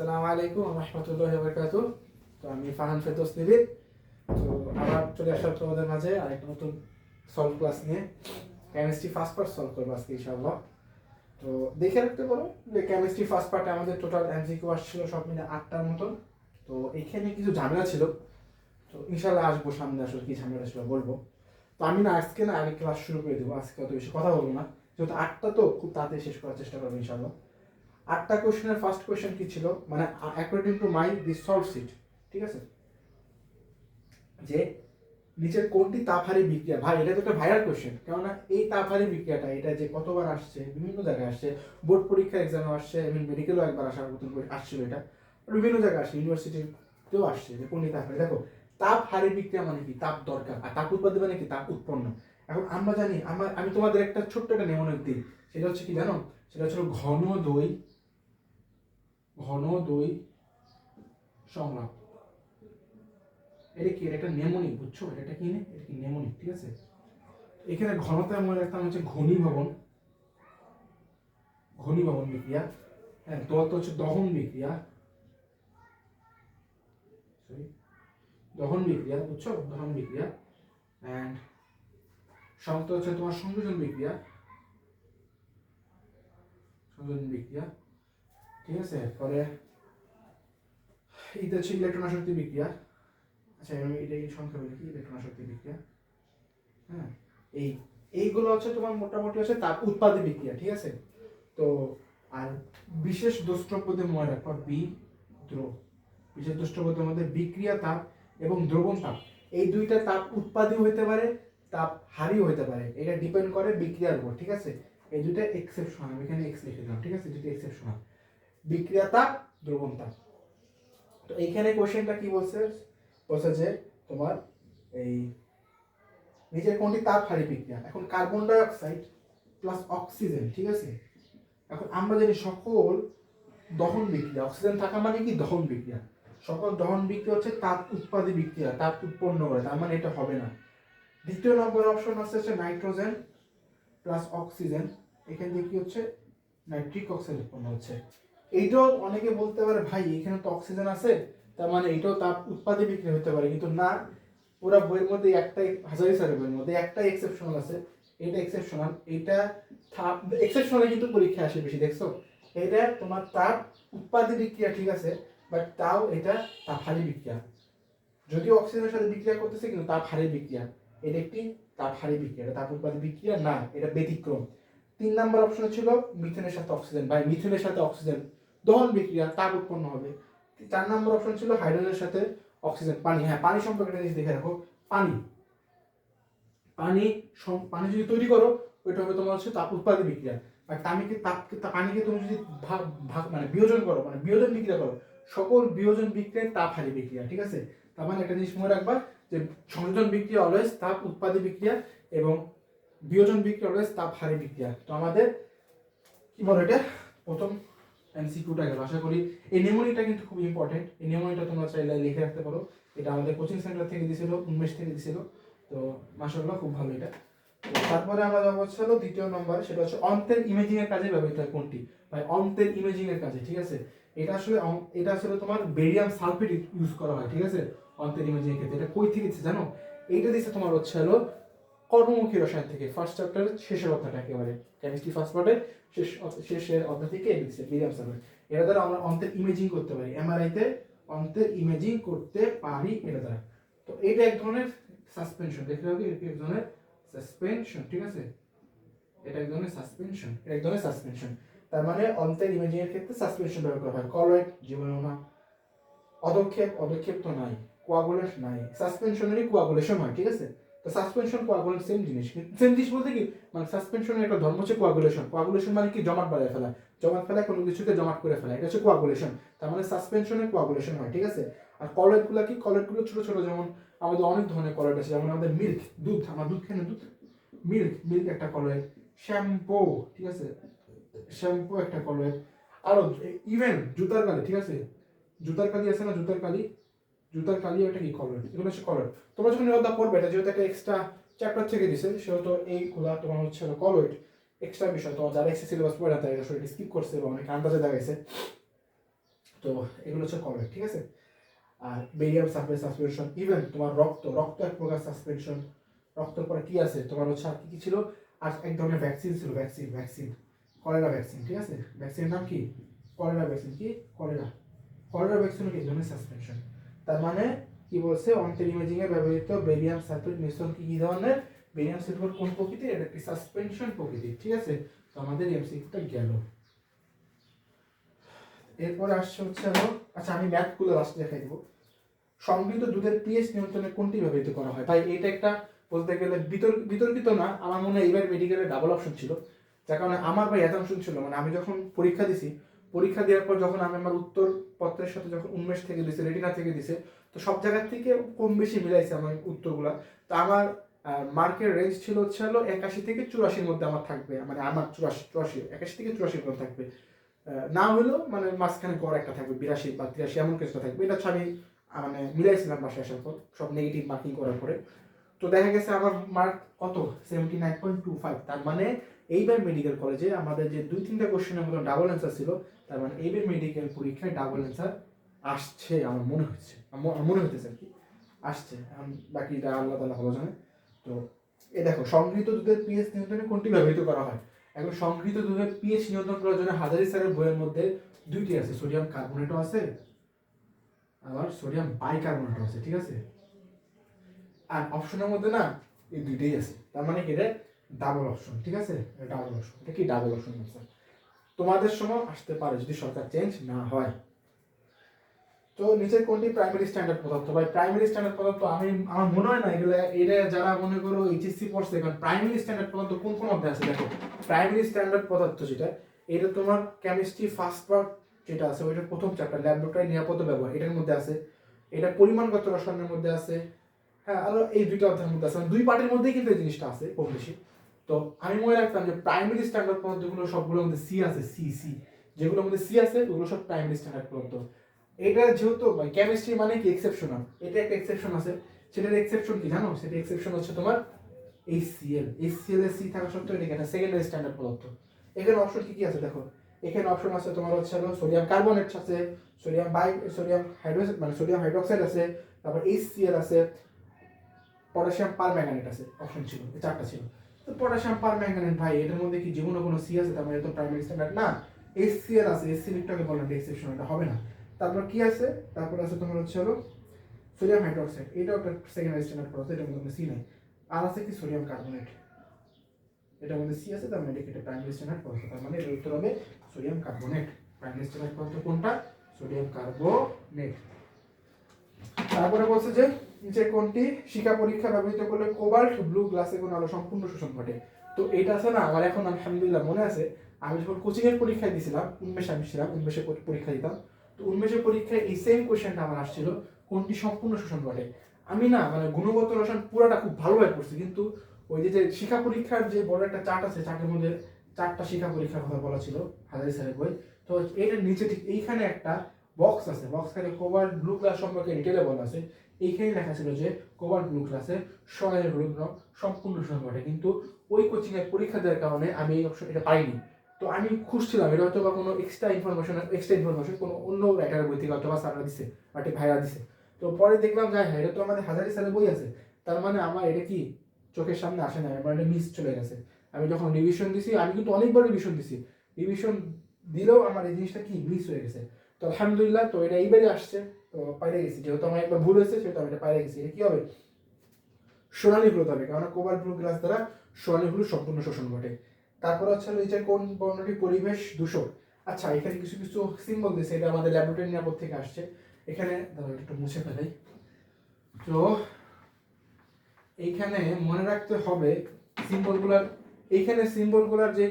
আসসালামু আলাইকুম রহমতুল্লাহ বরকাত তো আমি ফাহান ফেরদৌস নিবির তো আবার চলে আসলাম তোমাদের মাঝে আরেকটা নতুন সলভ ক্লাস নিয়ে। কেমিস্ট্রি ফার্স্ট পার্ট সলভ করব আজকে ইনশাআল্লাহ। তো দেখে রাখতে পারো যে কেমিস্ট্রি ফার্স্ট পার্টে আমাদের টোটাল এমসিকিউ আসছিল সব মিলে আটটার মতন। তো এখানে কিছু ঝামেলা ছিল। তো ইনশাআল্লাহ আসব সামনে আসলে কি ঝামেলা ছিল বলব। তো আমি না আজকে না আগে ক্লাস শুরু করে দেবো। আজকে অত বেশি কথা বলব না। যেহেতু আটটা তো খুব তাড়াতাড়ি শেষ করার চেষ্টা করব ইনশাআল্লাহ। আটটা কোশ্চেনের ফার্স্ট কোশ্চেন কি ছিল? মানে according to my the solve sheet ঠিক আছে? যে নিচের কোনটি তাপহারী বিক্রিয়া? ভাই, এটা তো একটা ভাইরাল কোশ্চেন কেননা এই তাপহারী বিক্রিয়াটা, এটা যে কতবার আসছে, বিভিন্ন জায়গায় আসছে, বোর্ড পরীক্ষা এক্সামে আসছে এবং মেডিকেলও একবার আসার মতন আসছিল এটা। বিভিন্ন জায়গায় আসছে ইউনিভার্সিটিতেও আসছে যে কোনটি তাপহারী। দেখো তাপ হারি বিক্রিয়া মানে কি? তাপ দরকার। আর তাপ উৎপাদন মানে কি? তাপ উৎপন্ন। এখন আমরা জানি, আমার আমি তোমাদের একটা ছোট্ট একটা নেমনের দিই। সেটা হচ্ছে কি জানো? সেটা হচ্ছে ঘন দই ঘন দই সংলাপ। এটা কি? এটা একটা নেমনিক বুঝছ? এটা কি নে? এটা কি নেমনিক ঠিক আছে? এখানে ঘনতা মনে রাখতাম হচ্ছে ঘনীভবন। ঘনীভবন বিক্রিয়া। হ্যাঁ দত হচ্ছে দহন বিক্রিয়া। দহন বিক্রিয়া, বুঝছ? দহন বিক্রিয়া। অ্যান্ড সংযুক্ত হচ্ছে তোমার সংযোজন বিক্রিয়া। সংযোজন বিক্রিয়া। ঠিক আছে, পরে এটা হচ্ছে ইলেকট্রন আসক্তি বিক্রিয়া। আচ্ছা আমি এটা এই সংখ্যা বলি কি? ইলেকট্রন আসক্তি বিক্রিয়া। হ্যাঁ এই, এইগুলো হচ্ছে তোমার মোটামুটি হচ্ছে তাপ উৎপাদী বিক্রিয়া, ঠিক আছে? তো, আর বিশেষ দ্রষ্টব্যদের মনে রাখবা, বি দ্রব বিশেষ দ্রষ্টব্যদের মধ্যে বিক্রিয়া তাপ এবং দ্রবণ তাপ। এই দুইটা তাপ উৎপাদী হইতে পারে, তাপ হারিও হইতে পারে। এটা ডিপেন্ড করে বিক্রিয়ার উপর, ঠিক আছে? এই দুইটা এক্সেপশন আমি এখানে এক্স লিখে দিলাম, ঠিক আছে? দুইটা এক্সেপশনাল বিক্রিয়া তাপ দ্রবণ তো এইখানে কোশ্চেনটা কি বলছে? বলছে যে তোমার এই নিচের কোনটি? তাপ হারি বিক্রিয়া। এখন carbon dioxide plus oxygen ঠিক আছে? এখন আমরা জানি সকল দহন বিক্রিয়া অক্সিজেন থাকা মানে কি? দহন বিক্রিয়া। সকল দহন বিক্রিয়া হচ্ছে তাপ উৎপাদী বিক্রিয়া, তাপ উৎপন্ন করে, তার মানে এটা হবে না। দ্বিতীয় নম্বর অপশন আছে হচ্ছে নাইট্রোজেন প্লাস অক্সিজেন এখান থেকে কি হচ্ছে? নাইট্রিক অক্সাইড উৎপন্ন হচ্ছে। এইটাও অনেকে বলতে পারে, ভাই, এখানে তো অক্সিজেন আছে, তার মানে এটাও তাপ উৎপাদী বিক্রিয়া হতে পারে। কিন্তু না পুরো বইয়ের মধ্যে একটাই, হাজারি স্যারের বইয়ের মধ্যে একটাই এক্সেপশনাল আছে। এটা এক্সেপশনাল এটা এক্সেপশনাল কিন্তু পরীক্ষা আসে বেশি, দেখছ? এটা তোমার তাপ উৎপাদী বিক্রিয়া ঠিক আছে বাট তাও এটা তাপ হারি বিক্রিয়া। যদিও অক্সিজেনের সাথে বিক্রিয়া করতেছে, কিন্তু তাপ হারি বিক্রিয়া। এটা একটি তাপ হারি বিক্রিয়া, এটা তাপ উৎপাদী বিক্রিয়া না, এটা ব্যতিক্রম। তিন নাম্বার অপশন ছিল মিথেনের সাথে অক্সিজেন, ভাই, মিথেনের সাথে অক্সিজেন। দহন বিক্রিয়া, তাপ উৎপন্ন হবে। চার নম্বর অপশন ছিল হাইড্রোজেনের সাথে অক্সিজেন পানি। হ্যাঁ পানি সম্পর্কে একটা জিনিস দেখে রাখো। পানি। পানি পানি যদি তৈরি করো, ওইটা হবে তোমার হচ্ছে তাপ উৎপাদী বিক্রিয়া। আর পানিকে তাপ তা- পানিকে তুমি যদি ভাগ ভাগ মানে বিয়োজন করো মানে বিয়োজন বিক্রিয়া করো, সকল বিয়োজন বিক্রিয়ায় তাপ হারি বিক্রিয়া, ঠিক আছে? তার মানে একটা জিনিস মনে রাখবা যে সংযোজন বিক্রিয়া অলওয়েজ তাপ উৎপাদী বিক্রিয়া এবং বিয়োজন বিক্রিয়া অলওয়েজ তাপ হারি বিক্রিয়া। তো আমাদের কি বলো এটা? প্রথম এমসিকিউটা গেল। আশা করি এই নেমোনিটা কিন্তু খুব ইম্পর্টেন্ট এই নেমোনিটা তোমরা চাইলে লিখে রাখতে পারো। এটা আমাদের কোচিং সেন্টার থেকে দিয়েছিল উন্মেষ থেকে দিয়েছিল তো মাসাল্লাহ খুব ভালো এটা। তারপরে আমরা যাব হলো দ্বিতীয় নম্বর সেটা হচ্ছে অন্তের ইমেজিং এর কাজে ব্যবহৃত হয় কোনটি? ভাই, অন্তের ইমেজিং এর কাজে, ঠিক আছে? এটা আসলে এটা আসলে তোমার বেরিয়াম সালফেট ইউজ করা হয়, ঠিক আছে? অন্তের ইমেজিং এর ক্ষেত্রে। এটা কই থেকে দিচ্ছে জানো? এইটা দিচ্ছে তোমার হচ্ছে হলো কর্মমুখী রসায়ন থেকে ফার্স্ট চ্যাপ্টার শেষের অধ্যায়টা একেবারে কেমিস্ট্রি ফার্স্ট পার্টে শেষ শেষের অধ্যায় থেকে দিচ্ছে বেরিয়াম সালফেট এটা দ্বারা আমরা অন্তের ইমেজিং করতে পারি এমআরআই তে অন্তের ইমেজিং করতে পারি এটা দ্বারা। তো এটা এক ধরনের সাসপেনশন হবে এটা এক ধরনের সাসপেনশন ঠিক আছে? এটা এক ধরনের সাসপেনশন এটা এক ধরনের সাসপেনশন তার মানে অন্তের ইমেজিং এর ক্ষেত্রে সাসপেনশন ব্যবহার করা হয়। কলয়েড জীবাণুনা অদক্ষেপ অদক্ষেপ তো নাই কোয়াগুলেশন নাই। সাসপেনশনেরই কোয়াগুলেশন হয়, ঠিক আছে? তো সাসপেনশন কোয়াগুলেশন সেম জিনিস। সেম জিনিস বলতে কি? মানে সাসপেনশনের একটা ধর্ম হচ্ছে কোয়াগুলেশন কোয়াগুলেশন মানে কি? জমাট বাড়ায় ফেলা। জমাট ফেলা কোনো কিছুকে জমাট করে ফেলা। এটা হচ্ছে কোয়াগুলেশন তার মানে সাসপেনশনের কোয়াগুলেশন হয়, ঠিক আছে? আর কলয়েডগুলো কি? কলয়েডগুলো ছোট ছোট, যেমন আমাদের অনেক ধরনের কলয়েড আছে, যেমন আমাদের মিল্ক দুধ। আমার দুধ না, দুধ? মিল্ক মিল্ক একটা কলয়েড শ্যাম্পু ঠিক আছে? শ্যাম্পু একটা কলয়েড আরও ইভেন জুতার কালি, ঠিক আছে? জুতার কালি আছে না? জুতার কালি? জুতার কালি একটা কি কলয়েড এগুলো হচ্ছে কলয়েড তোমরা যখন এগুলো পড়বে এটা যেহেতু একটা এক্সট্রা চ্যাপ্টার থেকে দিছে, সেহেতু এইগুলা তোমার হচ্ছে কলয়েড এক্সট্রা বিষয়। তোমার যারা এক্সট্রা সিলেবাস পড়ে না, তারা এটা স্কিপ করছে বা অনেক আন্দাজে দেখাইছে। তো এগুলো হচ্ছে কমেন্ট ঠিক আছে? আর বেরিয়াম সারফেস সাসপেনশন ইভেন তোমার রক্ত রক্ত এক প্রকার সাসপেনশন রক্তের পরে কি আছে? তোমার হচ্ছে আর কি কি ছিল? আর এক ধরনের ভ্যাকসিন ছিল ভ্যাকসিন ভ্যাকসিন কলেরা ভ্যাকসিন ঠিক আছে? ভ্যাকসিনের নাম কি? কলেরা ভ্যাকসিন কি? কলেরা কলেরা ভ্যাকসিন কি? ধরনের সাসপেনশন তার মানে কি বলছে? অন্তের ইমেজিং এ ব্যবহৃত বেরিয়াম সালফেট মিশ্রণ কি কি ধরনের? বেরিয়াম সালফেট কোন প্রকৃতির? এটা একটি সাসপেনশন প্রকৃতির, ঠিক আছে? তো আমাদের এমসিকিউটা গেল। এরপরে আসছে হচ্ছে আচ্ছা আমি ম্যাথগুলো লাস্টে দেখাই দেবো। সংগৃহীত দুধের পিএইচ নিয়ন্ত্রণে কোনটি ব্যবহৃত করা হয়? ভাই, এটা একটা বলতে গেলে বিতর্ক- বিতর্কিত না। আমার মনে হয় এবার মেডিকেলের ডাবল অপশন ছিল। যার কারণে আমার ভাই অ্যাজামশন ছিল। মানে আমি যখন পরীক্ষা দিছি পরীক্ষা দেওয়ার পর যখন আমি আমার উত্তর পত্রের সাথে যখন উন্মেষ থেকে দিছে রেটিনা থেকে দিছে, তো সব জায়গার থেকে কম বেশি মিলাইছে আমার উত্তরগুলা। তো আমার মার্কের রেঞ্জ ছিল হচ্ছে হলো একাশি থেকে চুরাশির মধ্যে আমার থাকবে মানে আমার চুরাশি চুরাশি, একাশি থেকে চুরাশির মধ্যে থাকবে। না হলেও মানে মাঝখানে গড় একটা থাকবে, বিরাশি বা তিরাশি, এমন কিছুটা থাকবে। এটা হচ্ছে আমি মানে মিলাইছিলাম বাসায় আসার পর, সব নেগেটিভ মার্কিং করার পরে। তো দেখা গেছে আমার মার্ক কত? Seventy nine point two five তার মানে এইবার মেডিকেল কলেজে আমাদের যে দুই তিনটা কোশ্চেনের মতো ডাবল অ্যান্সার ছিল তার মানে এইবার মেডিকেল পরীক্ষায় ডাবল অ্যান্সার আসছে আমার মনে হচ্ছে। মনে হতেছে আর কি। আসছে। বাকিটা আল্লাহ তালা ভালো জানে। তো এ দেখো, সংগৃহীত দুধের পিএইচ নিয়ন্ত্রণে কোনটি ব্যবহৃত করা হয়? এখন সংগৃহীত দুধের পিএইচ নিয়ন্ত্রণ করার জন্য হাজারি স্যারের বইয়ের মধ্যে দুইটি আছে। সোডিয়াম কার্বনেটও আছে, আবার সোডিয়াম বাইকার্বনেটও আছে, ঠিক আছে? আর অপশনের মধ্যে না এই দুইটাই আছে। তার মানে কি এটা ডাবল অপশন ঠিক আছে? ডাবল অপশন এটা কি ডাবল অপশন আনসার তোমাদের সময় আসতে পারে যদি সরকার চেঞ্জ না হয়। তো নিচের কোনটি? প্রাইমারি স্ট্যান্ডার্ড পদার্থ। ভাই প্রাইমারি স্ট্যান্ডার্ড পদার্থ আমি, আমার মনে হয় না এগুলো, এটা যারা মনে করো এইচএসসি পড়ছে, কারণ প্রাইমারি স্ট্যান্ডার্ড পদার্থ কোন কোন অধ্যায় আছে? দেখো প্রাইমারি স্ট্যান্ডার্ড পদার্থ যেটা, এটা তোমার কেমিস্ট্রি ফার্স্ট পার্ট যেটা আছে ওইটার প্রথম চ্যাপ্টার ল্যাবরেটরি নিরাপদ ব্যবহার, এটার মধ্যে আছে। এটা পরিমাণগত রসায়নের মধ্যে আছে। হ্যাঁ আরও এই দুইটা অধ্যায়ের মধ্যে আছে। দুই পার্টের মধ্যেই কিন্তু এই জিনিসটা আছে, কম বেশি। তো আমি মনে রাখতাম যে প্রাইমারি স্ট্যান্ডার্ড পদার্থগুলো সবগুলোর মধ্যে সি আছে সি সি যেগুলোর মধ্যে সি আছে, ওগুলো সব প্রাইমারি স্ট্যান্ডার্ড পদার্থ এটা যেহেতু কেমিস্ট্রি মানে কি? এক্সেপশনাল এটা একটা এক্সেপশন আছে। সেটার এক্সেপশন কি জানো? সেটা এক্সেপশন হচ্ছে তোমার এইচসিএল এইচসিএল এর সি থাকা সত্ত্বেও এটা একটা সেকেন্ডারি স্ট্যান্ডার্ড পদার্থ। এখানে অপশন কি কি আছে দেখো? এখানে অপশন আছে তোমার হচ্ছে হলো সোডিয়াম কার্বনেট আছে সোডিয়াম বাই সোডিয়াম হাইড্রোক্সাইড মানে সোডিয়াম হাইড্রোক্সাইড আছে, তারপর এইচসিএল আছে পটাশিয়াম পার ম্যাঙ্গানেট আছে। অপশন ছিল। চারটা ছিল। তো পটাশিয়াম পার ম্যাঙ্গানেট ভাই, এটার মধ্যে কি যে কোনো সি আছে? তার মানে তো প্রাইমারি স্ট্যান্ডার্ড না। এইচসিএল আছে এইচসিএল একটাকে বললাম এক্সেপশন এটা হবে না। তারপর কি আছে? তারপর আছে তোমার হচ্ছে হলো সোডিয়াম হাইড্রোক্সাইড এটাও একটা সেকেন্ডারি স্ট্যান্ডার্ড পদার্থ এটার মধ্যে সি নাই। আর আছে কি সোডিয়াম কার্বনেট এটার মধ্যে সি আছে, তার মানে এটা এটা প্রাইমারি স্ট্যান্ডার্ড পদার্থ তার মানে এর উত্তর হবে সোডিয়াম কার্বনেট প্রাইমারি স্ট্যান্ডার্ড পদার্থ কোনটা? সোডিয়াম কার্বনেট তারপরে বলছে যে নিচে কোনটি? শিকা পরীক্ষা ব্যবহৃত করলে কোবাল্ট ব্লু গ্লাসে কোনো আলো সম্পূর্ণ শোষণ ঘটে। তো এটা আছে না, আমার এখন আলহামদুলিল্লাহ মনে আছে, আমি যখন কোচিং এর পরীক্ষায় দিছিলাম, উন্মেষে আমি ছিলাম উন্মেষে পর- পরীক্ষা দিতাম, তো উন্মেষের পরীক্ষায় এই সেম কোয়েশ্চেনটা আমার আসছিল, কোনটি সম্পূর্ণ শোষণ ঘটে? আমি না মানে গুণগত রসায়ন পুরাটা খুব ভালোভাবে পড়ছি, কিন্তু ওই যে যে শিক্ষা পরীক্ষার যে বড় একটা চার্ট আছে, চার্টের মধ্যে চারটা শিক্ষা পরীক্ষার কথা বলা ছিল, হাজারি স্যারের বই, তো এটার নিচে ঠিক এইখানে একটা বক্স আছে বক্স খানে কোভার ব্লু ক্লাস সম্পর্কে ডিটেলে বলা আছে। এইখানে লেখা ছিল যে কোভার ব্লু ক্লাসে সোনালি হলুদ রং সম্পূর্ণ ঘটে কিন্তু ওই কোচিং এর পরীক্ষা দেওয়ার কারণে আমি এই অপশন এটা পাইনি। তো আমি খুঁজছিলাম, এটা হয়তো বা কোনো এক্সট্রা ইনফরমেশন এক্সট্রা ইনফরমেশন কোনো অন্য রাইটারের বই থেকে অথবা সারা দিছে, বা ভাইরা দিছে। তো পরে দেখলাম যে হ্যাঁ এটা তো আমাদের হাজারি স্যারের বই আছে। তার মানে আমার এটা কি চোখের সামনে আসে না, আমার এটা মিস চলে গেছে। আমি যখন রিভিশন দিছি, আমি কিন্তু অনেকবার রিভিশন দিছি। রিভিশন দিলেও আমার এই জিনিসটা কি মিস হয়ে গেছে। তো আলহামদুলিল্লাহ, তো এটা এইবারই আসছে। তো পাইরে গেছি। যেহেতু আমার একবার ভুল হয়েছে সেহেতু আমি এটা পাইরে গেছি। এটা কি হবে? সোনালি হলুদ হবে কারণ কোবাল ব্লু গ্লাস দ্বারা সোনালি হলুদ সম্পূর্ণ শোষণ ঘটে। তারপর হচ্ছে নিচের কোন বর্ণটি? পরিবেশ দূষক আচ্ছা এখানে কিছু কিছু সিম্বল দিয়েছে এটা আমাদের ল্যাবরেটরি নিরাপদ থেকে আসছে। এখানে দাঁড়াও, একটু মুছে ফেলাই। তো এইখানে মনে রাখতে হবে সিম্বলগুলার এইখানে সিম্বলগুলার যে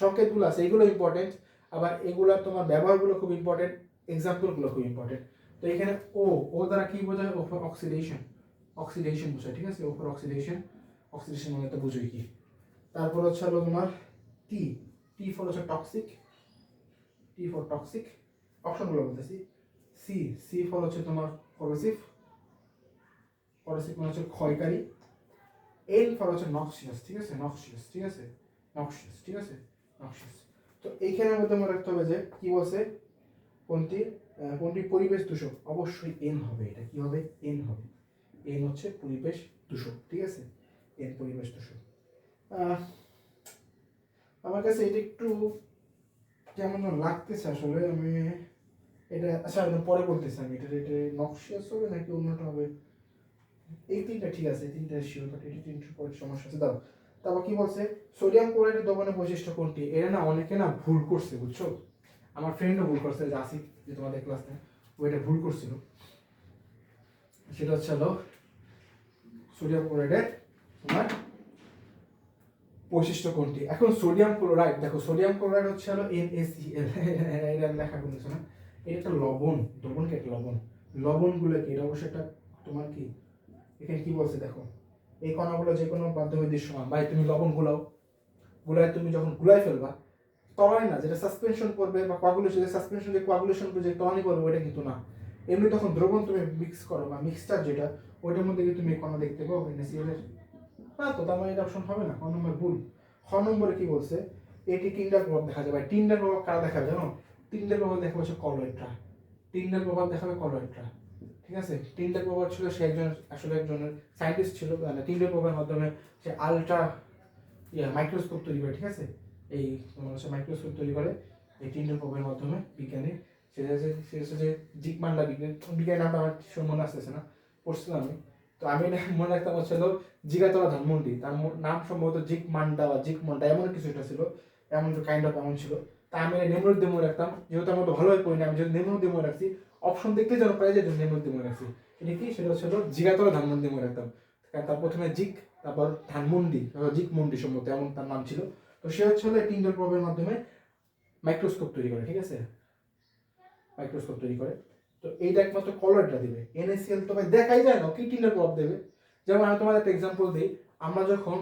সংকেতগুলো আছে এগুলো ইম্পর্টেন্ট আবার এগুলার তোমার ব্যবহারগুলো খুব ইম্পর্টেন্ট এক্সাম্পলগুলো খুব ইম্পর্টেন্ট তো এখানে ও ও দ্বারা কি বোঝায়? ওপর অক্সিডেশন অক্সিডেশন বোঝায়, ঠিক আছে? ওপর অক্সিডেশন অক্সিডেশন মানে তো বুঝোই কি? তারপর হচ্ছে হলো তোমার টি টি ফর হচ্ছে টক্সিক টি ফর টক্সিক অপশনগুলো বলতেছি। সি সি ফর হচ্ছে তোমার করোসিভ করোসিভ মানে হচ্ছে ক্ষয়কারী। এন ফর হচ্ছে নক্সিয়াস ঠিক আছে? নক্সিয়াস ঠিক আছে? নক্সিয়াস ঠিক আছে? নক্সিয়াস তো এইখানে মধ্যে মনে রাখতে হবে যে কি বলছে? কোনটি? আহ, কোনটি? পরিবেশ দূষক। অবশ্যই এন হবে এটা। কি হবে? এন হবে। এন হচ্ছে পরিবেশ দূষক ঠিক আছে? এন পরিবেশ দূষক। আমার কাছে এটা একটু কেমন লাগতেছে আসলে। আমি এটা আচ্ছা পরে বলতেছি আমি। এটা এটা নকশিয়াস হবে নাকি অন্যটা হবে? এই তিনটা ঠিক আছে তিনটা শিওর বাট এই তিনটার পরে সমস্যা আছে। দাও তারপর কি বলছে? সোডিয়াম ক্লোরাইডের দমনের বৈশিষ্ট্য কোনটি? এটা না অনেকে না ভুল করছে বুঝছ? আমার ফ্রেন্ডও ভুল করছে যে আসিফ যে তোমাদের ক্লাসে ওইটা ভুল করছিল। সেটা হচ্ছে হলো সোডিয়াম ক্লোরাইডের তোমার বৈশিষ্ট্য কোনটি? এখন সোডিয়াম ক্লোরাইড দেখো সোডিয়াম ক্লোরাইড হচ্ছে হলো এনএসিএল এটা লেখা কোনো না? এটা একটা লবণ লবণ কি লবণ। লবণগুলো কি এটা অবশ্যই একটা তোমার কি? এখানে কি বলছে দেখো? এই কণাগুলো যে কোনো মাধ্যমে দৃশ্যমান ভাই, তুমি লবণ গুলাও। গুলাই তুমি যখন গুলাই ফেলবা তলায় না, যেটা সাসপেনশন করবে বা কোয়াগুলেশন সাসপেনশন যে কোয়াগুলেশন করবে, যে তলানি করবে, ওইটা কিন্তু না। এমনি তখন দ্রবণ তুমি মিক্স করো বা মিক্সচার যেটা, ওইটার মধ্যে কিন্তু তুমি কণা দেখতে পাবো এনএসিএল এর। না তো, তার মানে এটা অপশন হবে না ক নম্বর ভুল। খ নম্বরে কি বলছে? এটি টিন্ডার প্রভাব দেখা যাবে টিন্ডার প্রভাব কারা দেখাবে জানো? টিন্ডার প্রভাব দেখাবে হচ্ছে কলয়েডরা টিন্ডার প্রভাব দেখাবে কলয়েডরা ঠিক আছে? টিন্ডার প্রভাব ছিল সে একজন, আসলে একজনের সায়েন্টিস্ট ছিল মানে টিন্ডার প্রভাবের মাধ্যমে সে আলট্রা ইয়ে মাইক্রোস্কোপ তৈরি করে, ঠিক আছে? এই হচ্ছে মাইক্রোস্কোপ তৈরি করে এই টিন্ডার প্রভাবের মাধ্যমে বিজ্ঞানী। সে হচ্ছে সে হচ্ছে যে জিক মান্ডা বিজ্ঞান। বিজ্ঞান নামটা আমার ঠিক মনে আসতেছে না, পড়ছিলাম আমি। তো আমি মনে রাখতাম হচ্ছে হলো জিগাতলা ধানমন্ডি। তার নাম সম্ভবত জিক মান্ডা বা জিক মন্ডা, এমন কিছু একটা ছিল। এমন কাইন্ড অফ এমন ছিল। তা আমি নেমরুদ দেমো রাখতাম। যেহেতু আমার তো ভালোভাবে পড়িনি, আমি যদি নেমরুদ দেমো রাখছি অপশন দেখতে যেন প্রায় যেহেতু নেমরুদ দেমো রাখছি। এটা কি? সেটা হচ্ছে হলো জিগাতলা ধানমন্ডি দেমো রাখতাম। তার প্রথমে জিক, তারপর ধানমন্ডি জিক মন্ডি সম্ভবত, এমন তার নাম ছিল। তো সে হচ্ছে হলো টিন্ডার প্রবের মাধ্যমে মাইক্রোস্কোপ তৈরি করে, ঠিক আছে? মাইক্রোস্কোপ তৈরি করে। তো এইটা একমাত্র কলারটা দেবে। এনএসিএল তো ভাই দেখাই যায় না, কি টিন্ডার প্রভাব দেবে? যেমন আমি তোমাদের একটা এক্সাম্পল দিই, আমরা যখন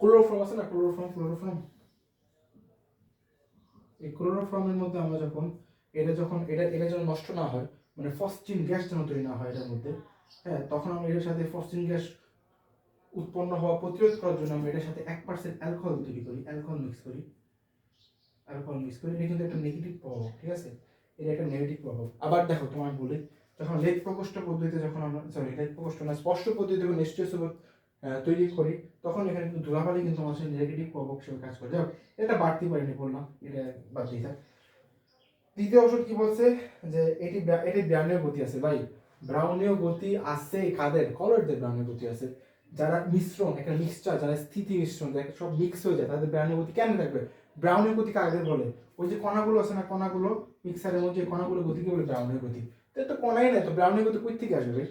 ক্লোরোফর্ম আছে না ক্লোরোফর্ম ক্লোরোফর্ম এই ক্লোরোফর্মের মধ্যে আমরা যখন, এটা যখন, এটা এটা যেন নষ্ট না হয় মানে ফসচিন গ্যাস যেন তৈরি না হয় এটার মধ্যে হ্যাঁ তখন আমরা এটার সাথে ফসচিন গ্যাস উৎপন্ন হওয়া প্রতিরোধ করার জন্য আমরা এটার সাথে এক পার্সেন্ট অ্যালকোহল তৈরি করি অ্যালকোহল মিক্স করি। অ্যালকোহল মিক্স করি এটা কিন্তু একটা নেগেটিভ প্রভাব ঠিক আছে? এটা একটা নেগেটিভ প্রভাব। আবার দেখো তোমার বলে যখন লেখ প্রকোষ্ঠ পদ্ধতিতে যখন আমরা সরি লেখ প্রকোষ্ঠ না স্পষ্ট পদ্ধতিতে যখন নিশ্চয় তৈরি করি তখন এখানে কিন্তু ধুলাবালি কিন্তু আমাদের নেগেটিভ প্রভাব হিসেবে কাজ করে। যাই হোক, এটা বাড়তি পারিনি বললাম এটা বাদ দিয়ে থাক। দ্বিতীয় ওষুধ কি বলছে? যে এটি এটি ব্রাউনীয় গতি আছে। ভাই ব্রাউনীয় গতি আছে কাদের? কলারদের ব্রাউনীয় গতি আছে। যারা মিশ্রণ, একটা মিক্সচার যারা স্থিতি মিশ্রণ, যারা সব মিক্স হয়ে যায়, তাদের ব্রাউনের গতি কেন থাকবে? ব্রাউনের গতি কাদের বলে? ওই যে কণাগুলো আছে না, কণাগুলো মিক্সারের মধ্যে কণাগুলো গতিকে বলে? ব্রাউনের গতি। তো তো কণাই নাই, তো ব্রাউনের গতি কই থেকে আসবে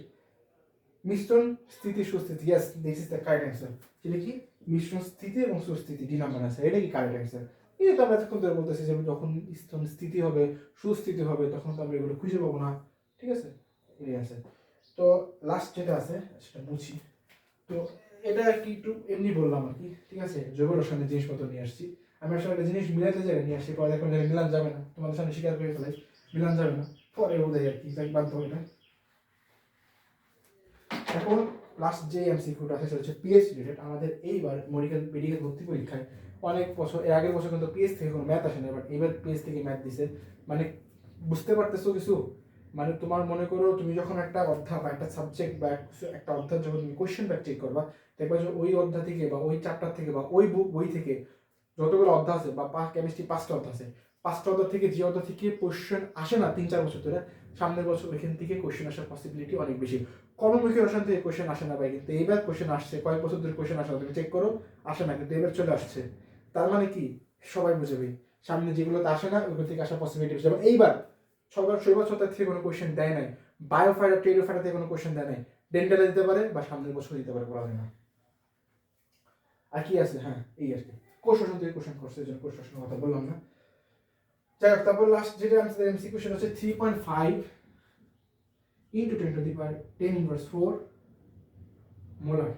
মিশ্রণ, স্থিতি, সুস্থিতি yes this is the correct answer সেটা কি? মিশ্রণ, স্থিতি এবং সুস্থিতি ডি নাম্বার আছে এটা কি কারেক্ট অ্যান্সার এই তো আমরা এতক্ষণ ধরে বলতেছি যে যখন স্থন স্থিতি হবে, সুস্থিতি হবে, তখন তো আমরা এগুলো খুঁজে পাবো না। ঠিক আছে? এই আছে তো লাস্ট যেটা আছে, সেটা মুছি। তো এটা আর কি একটু এমনি বললাম আর কি, ঠিক আছে? জৈব রসায়নের জিনিসপত্র নিয়ে আসছি। আমি আসলে একটা জিনিস মিলাতে যাই নিয়ে আসছি, পরে এখন মিলান যাবে না। তোমাদের সামনে স্বীকার করে ফেলাই, মিলান যাবে না। পরে বোধহয় আর কি, তাই বাধ্য না এখন লাস্ট যে এমসিকিউটা আছে, সেটা হচ্ছে পিএইচ রিলেটেড আমাদের এইবার মেডিকেল মেডিকেল ভর্তি পরীক্ষায় অনেক বছর, এর আগের বছর কিন্তু পিএস থেকে কোনো ম্যাথ আসে না বাট এবার পিএস থেকে ম্যাথ দিছে। মানে বুঝতে পারতেছো কিছু? মানে তোমার মনে করো তুমি যখন একটা অধ্যায় বা একটা সাবজেক্ট বা একটা অধ্যায় যখন তুমি কোয়েশ্চেন ব্যাক চেক করবা, দেখবা যে ওই অধ্যায় থেকে বা ওই চ্যাপ্টার থেকে বা ওই বুক বই থেকে যতগুলো অধ্যায় আছে বা কেমিস্ট্রি পাঁচটা অধ্যায় আছে, পাঁচটা অধ্যায় থেকে যে অধ্যায় থেকে কোয়েশ্চেন আসে না তিন, চার বছর ধরে, সামনের বছর ওইখান থেকে কোয়েশ্চেন আসার পসিবিলিটি অনেক বেশি। কর্মমুখী রসায়ন থেকে কোয়েশ্চেন আসে না ভাই, কিন্তু এইবার কোয়েশ্চেন আসছে, কয়েক বছর ধরে কোয়েশ্চেন আসে না, তুমি চেক করো, আসে না, কিন্তু এবার চলে আসছে। তার মানে কি? সবাই বুঝবে সামনে যেগুলোতে আসে না ওইগুলো থেকে আসার পসিবিলিটি এবং এইবার শৈবাল ছত্রাক থেকে কোনো কোয়েশ্চেন দেয় নাই। বায়োফাইটার টেরিওফাইটার থেকে কোনো কোয়েশ্চেন দেয় নাই। ডেন্টালে দিতে পারে বা সামনের বছর দিতে পারে যায় না। আর কি আছে? হ্যাঁ এই আর কি। কোষ শাসন থেকে কোশ্চেন করছে জন্য কোষ কথা বললাম না। যাই হোক, তারপর লাস্ট যেটা আমাদের এমসিকিউ সেটা হচ্ছে three point five into ten to the power ten inverse four molar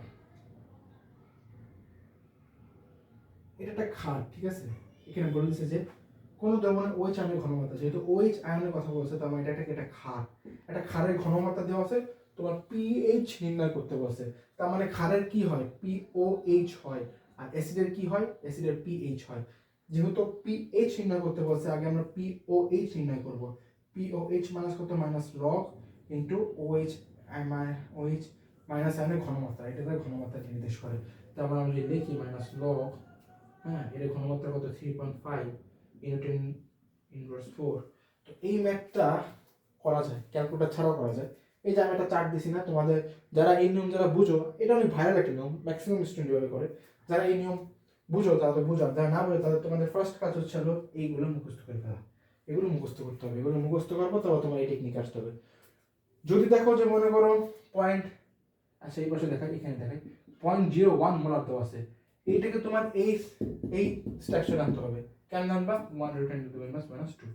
এটা একটা খাট ঠিক আছে? এখানে বলে দিচ্ছে যে কোনো দ্রবণের ওইচ আয়নের ঘনমাত্রা, যেহেতু ওইচ আয়নের কথা বলছে, তার মানে এটা একটা ক্ষার। একটা ক্ষারের ঘনমাত্রা দেওয়া আছে, তোমার পিএইচ নির্ণয় করতে বলছে। তার মানে ক্ষারের কি হয়? পিওএইচ হয়। আর অ্যাসিডের কি হয়? অ্যাসিডের পিএইচ হয়। যেহেতু পি এইচ নির্ণয় করতে বলছে, আগে আমরা পি ও এইচ নির্ণয় করব। পিওএইচ মাইনাস কত? Minus log into O H O H minus আয়নের ঘনমাত্রা। এটা তার ঘনমাত্রাকে নির্দেশ করে। তারপর আমরা লিখি মাইনাস লগ হ্যাঁ এর ঘনমাত্রা কত? Three point five ten inverse four. তো এই ম্যাথটা করা যায়, ক্যালকুলেটার ছাড়াও করা যায়। এই যে আমি একটা চার্ট দিছি না, তোমাদের যারা এই নিয়ম যারা বুঝো, এটা অনেক ভাইরাল একটা নিয়ম ম্যাক্সিমাম স্টুডেন্ট এভাবে করে। যারা এই নিয়ম বুঝো, তারা তো বুঝো যারা না বুঝো, তাদের তোমাদের ফার্স্ট কাজ হচ্ছে হলো এইগুলো মুখস্থ করে ফেলা। এগুলো মুখস্থ করতে হবে। এগুলো মুখস্থ করব তবে তোমার এই টেকনিক আসতে হবে। যদি দেখো যে মনে করো পয়েন্ট আচ্ছা এই পাশে দেখাই, এখানে দেখাই। পয়েন্ট জিরো ওয়ান মোলার দেওয়া আছে। এইটাকে তোমার এই এই স্ট্রাকচার আনতে হবে। কেন আনবা one return to minus minus two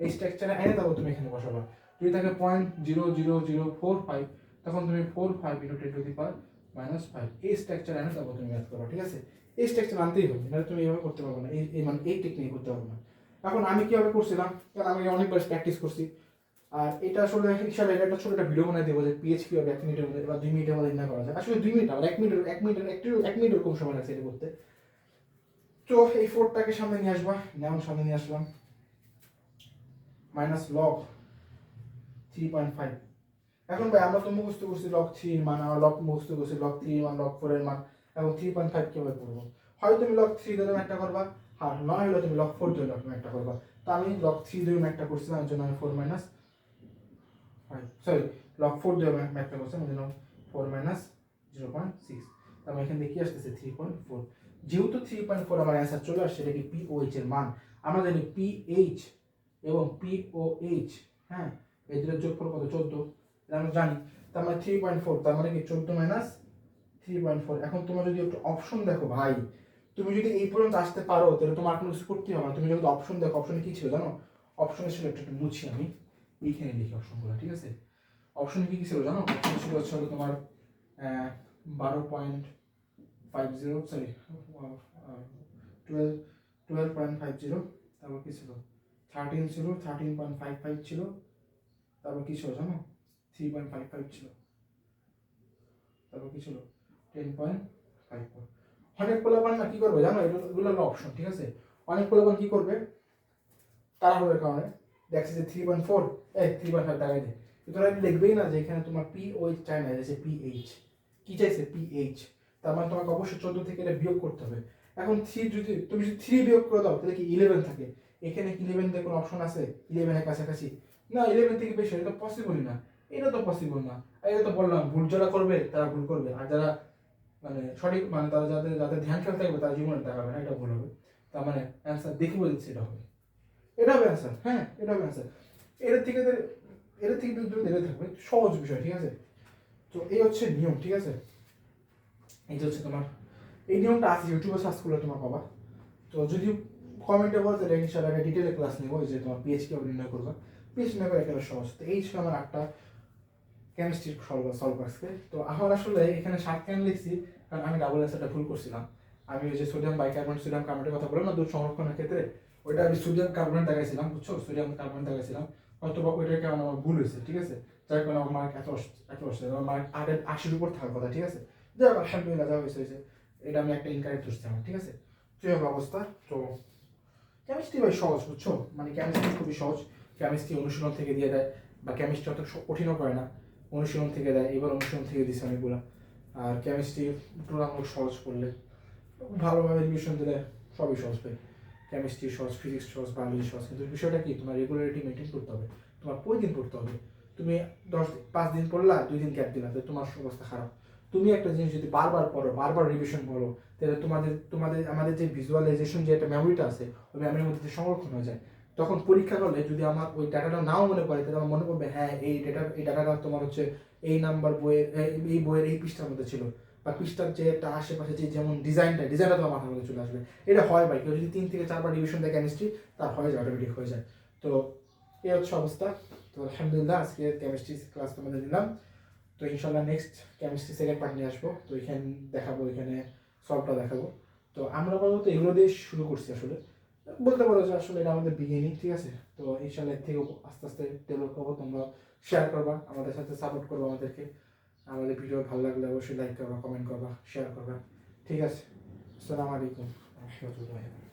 এই স্ট্রাকচারে এনে দেবো তুমি এখানে বসাবা। যদি থাকে point zero zero zero four five তখন তুমি four five into ten to the power minus five এই স্ট্রাকচার এনে দেবো তুমি ম্যাথ করো ঠিক আছে? এই স্ট্রাকচার আনতেই হবে, নাহলে তুমি এইভাবে করতে পারবে না। এই মানে এই টেকনিক করতে পারবে না। এখন আমি কীভাবে করছিলাম? কারণ আমি অনেকবার প্র্যাকটিস করছি। আর এটা আসলে হিসাবে এটা একটা ছোট একটা ভিডিও বানাই দেবো যে পিএইচ কীভাবে এক মিনিটের মধ্যে বা দুই মিনিটের মধ্যে না করা যায়। আসলে দুই মিনিট আমার এক মিনিটের এক মিনিটের, একটু, এক মিনিট এরকম সময় লাগছে এটা করতে। তো এই ফোরটাকে সামনে নিয়ে আসবা। যেমন সামনে নিয়ে আসলাম। Minus log three point five এখন ভাই, আমরা তো মুখস্থ করছি লগ থ্রির মান আমরা লগ মুখস্থ করছি লগ থ্রি মান লক ফোর এর মান। এবং থ্রি পয়েন্ট ফাইভ কীভাবে করব? হয় তুমি লক থ্রি ধরে একটা করবা, আর নয় হলে তুমি লক ফোর ধরে একটা করবা। তো আমি লক থ্রি ধরে একটা করছিলাম এর জন্য আমি four minus sorry log four ধরে একটা করছিলাম এর জন্য four minus zero point six তার এখান থেকে কি আসতেছে? থ্রি পয়েন্ট ফোর যেহেতু থ্রি পয়েন্ট ফোর আমার অ্যান্সার চলে আসছে এটা কি পি ও এর মান। আমরা জানি পি এইচ এবং পি ও এইচ হ্যাঁ এই দুটোর যোগফল কত? চোদ্দ। আমরা জানি, তার মানে থ্রি পয়েন্ট ফোর তার মানে কি চোদ্দ মাইনাস থ্রি পয়েন্ট ফোর এখন তোমার যদি একটু অপশন দেখো ভাই, তুমি যদি এই পর্যন্ত আসতে পারো, তাহলে তোমার কোনো কিছু করতে হবে না। তুমি যদি অপশন দেখো অপশনে কী ছিল জানো? অপশনে ছিল একটু একটু মুছি আমি। এইখানে লিখি অপশনগুলো ঠিক আছে? অপশনে কী কি ছিল জানো? অপশন ছিল হচ্ছে তোমার বারো point five zero sorry twelve twelve point five zero তারপর কি ছিল? থার্টিন ছিল থার্টিন পয়েন্ট ফাইভ ফাইভ ছিল তারপর কি ছিল জানো? থ্রি পয়েন্ট ফাইভ ফাইভ ছিল তারপর কি ছিল? টেন পয়েন্ট ফাইভ ফোর অনেক পোলাপান না কি করবে জানো? এগুলো হলো অপশন ঠিক আছে? অনেক পোলাপান কি করবে? তাড়াহুড়োর কারণে। দেখছে যে থ্রি পয়েন্ট ফোর এই থ্রি পয়েন্ট ফাইভ টাকায় দেয় তোরা লিখবেই না যে এখানে তোমার পি ওইচ চাই না যে পি এইচ কি চাইছে? পি এইচ তার মানে তোমাকে অবশ্যই চোদ্দ থেকে এটা বিয়োগ করতে হবে। এখন থ্রি যদি, তুমি যদি থ্রি বিয়োগ করে দাও, তাহলে কি ইলেভেন থাকে? এখানে ইলেভেন দিয়ে কোনো অপশন আছে? ইলেভেনের কাছাকাছি? না ইলেভেন থেকে বেশি, এটা পসিবলই না। এটা তো পসিবল না। এটা তো বললাম, ভুল যারা করবে, তারা ভুল করবে। আর যারা মানে সঠিক মানে তারা যাদের যাদের ধ্যান খেয়াল থাকবে, তারা জীবনে দেখাবে না, এটা ভুল হবে। তার মানে অ্যান্সার দেখে বলছি এটা হবে। এটা হবে অ্যান্সার হ্যাঁ এটা হবে অ্যান্সার এর থেকে এর থেকে তুমি দূরে থাকবে, সহজ বিষয়, ঠিক আছে? তো এই হচ্ছে নিয়ম, ঠিক আছে? এই যে হচ্ছে তোমার, এই নিয়মটা আছে ইউটিউবে সার্চ করলে তোমার পাবা। তো যদি কমেন্টে বলতে তাহলে ইনশাআল্লাহ একটা ডিটেলে ক্লাস নেব যে তোমার পিএইচ কীভাবে নির্ণয় করবা। পিএইচ নির্ণয় একেবারে সহজ। তো এই ছিল আমার একটা কেমিস্ট্রির সলভ সলভ আজকে। তো আমার আসলে এখানে সাত কেন লিখছি, কারণ আমি ডাবল অ্যান্সারটা ভুল করছিলাম। আমি ওই যে সোডিয়াম বাইকার্বনেট সোডিয়াম কার্বনেটের কথা বললাম না, দুধ সংরক্ষণের ক্ষেত্রে, ওইটা আমি সোডিয়াম কার্বনেট দেখাইছিলাম, বুঝছ? সোডিয়াম কার্বনেট দেখাইছিলাম। হয়তো বা ওইটার কারণে আমার ভুল হয়েছে, ঠিক আছে? যার কারণে আমার মার্ক এত এত আসছে আমার মার্ক আটের আশির উপর থাকার কথা, ঠিক আছে? যাই হোক, আলহামদুলিল্লাহ, যা হয়েছে হয়েছে এটা আমি একটা ইনকারেক্ট হচ্ছে আমার, ঠিক আছে? তো এই অবস্থা। তো কেমিস্ট্রি ভাই সহজ, বুঝছ? মানে কেমিস্ট্রি খুবই সহজ। কেমিস্ট্রি অনুশীলন থেকে দিয়ে দেয়, বা কেমিস্ট্রি অত কঠিনও করে না। অনুশীলন থেকে দেয়, এবার অনুশীলন থেকে দিচ্ছে অনেকগুলো। আর কেমিস্ট্রি তুলনামূলক সহজ করলে, ভালোভাবে রিভিশন দিলে সবই সহজ পাই কেমিস্ট্রি সহজ ফিজিক্স সহজ বায়োলজি সহজ। কিন্তু বিষয়টা কি? তোমার রেগুলারিটি মেনটেন করতে হবে। তোমার প্রতিদিন পড়তে হবে? তুমি দশ পাঁচ দিন পড়লা, দুই দিন গ্যাপ দিলা তোমার অবস্থা খারাপ। তুমি একটা জিনিস যদি বারবার পড়ো, বারবার রিভিশন করো তাহলে তোমাদের তোমাদের, আমাদের যে ভিজুয়ালাইজেশন যে একটা মেমোরিটা আছে, ওই মেমোরির মধ্যে সংরক্ষণ হয়ে যায়। তখন পরীক্ষা করলে যদি আমার ওই ডাটাটা নাও মনে পড়ে, তাহলে আমার মনে পড়বে হ্যাঁ এই ডেটা এই ডাটাটা তোমার হচ্ছে এই নাম্বার বইয়ের এই- এই বইয়ের এই পৃষ্ঠার মধ্যে ছিল। বা পৃষ্ঠার যে একটা আশেপাশে যে যেমন ডিজাইনটা ডিজাইনটা তোমার মাথার মধ্যে চলে আসবে। এটা হয় ভাই, কেউ যদি তিন থেকে চারবার রিভিশন দেয় কেমিস্ট্রি তার হয়ে যায় অটোমেটিক হয়ে যায়। তো, এই হচ্ছে অবস্থা। তো আলহামদুলিল্লাহ, আজকে কেমিস্ট্রি ক্লাস তোমাদের দিলাম তো ইনশাল্লাহ নেক্সট কেমিস্ট্রি সেকেন্ড পার্ট নিয়ে আসব। তো এখানে দেখাবো, এখানে সলভটা দেখাবো। তো আমরা আপাতত এগুলো দিয়ে শুরু করছি আসলে। বলতে পারো যে আসলে এটা আমাদের বিগিনিং ঠিক আছে? তো ইনশাল্লাহ থেকে আস্তে আস্তে ডেভেলপ করব, তোমরা শেয়ার করবা, আমাদের সাথে সাপোর্ট করব আমাদেরকে। আমাদের ভিডিও ভালো লাগলে অবশ্যই লাইক করবা কমেন্ট করবা শেয়ার করবা। ঠিক আছে? আসসালামু আলাইকুম। রহমতুল্লাহ